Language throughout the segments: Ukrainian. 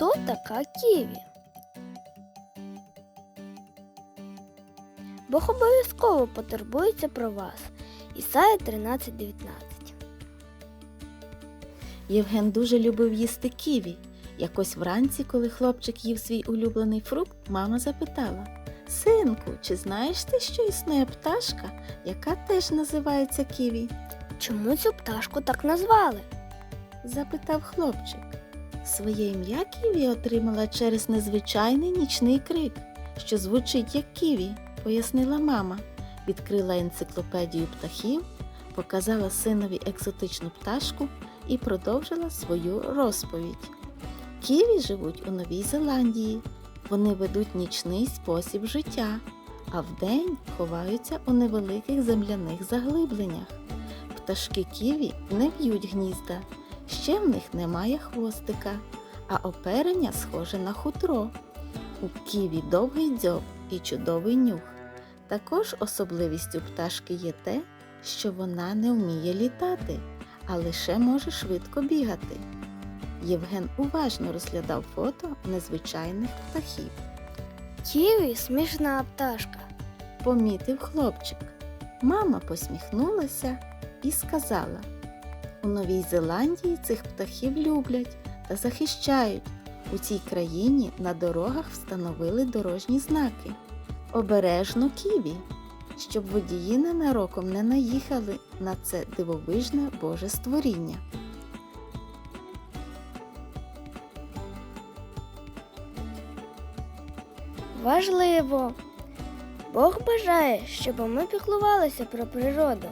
Хто така Ківі? Бог обов'язково потурбується про вас. Ісая 13.19 Євген дуже любив їсти ківі. Якось вранці, коли хлопчик їв свій улюблений фрукт, мама запитала Синку, чи знаєш ти, що існує пташка, яка теж називається ківі? Чому цю пташку так назвали? запитав хлопчик. Своє ім'я Ківі отримала через незвичайний нічний крик, що звучить як ківі, пояснила мама. Відкрила енциклопедію птахів, показала синові екзотичну пташку і продовжила свою розповідь. Ківі живуть у Новій Зеландії. Вони ведуть нічний спосіб життя, а вдень ховаються у невеликих земляних заглибленнях. Пташки ківі не в'ють гнізда, ще в них немає хвостика, а оперення схоже на хутро. У ківі довгий дзьоб і чудовий нюх. Також особливістю пташки є те, що вона не вміє літати, а лише може швидко бігати. Євген уважно розглядав фото незвичайних птахів. Ківі смішна пташка. Помітив хлопчик. Мама посміхнулася і сказала: У Новій Зеландії цих птахів люблять та захищають. У цій країні на дорогах встановили дорожні знаки. Обережно ківі, щоб водії ненароком не наїхали на це дивовижне Боже створіння. Важливо. Бог бажає, щоб ми піклувалися про природу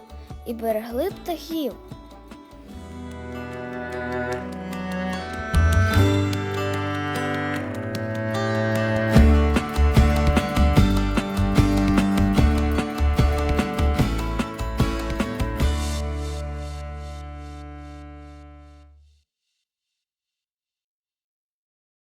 і берегли птахів.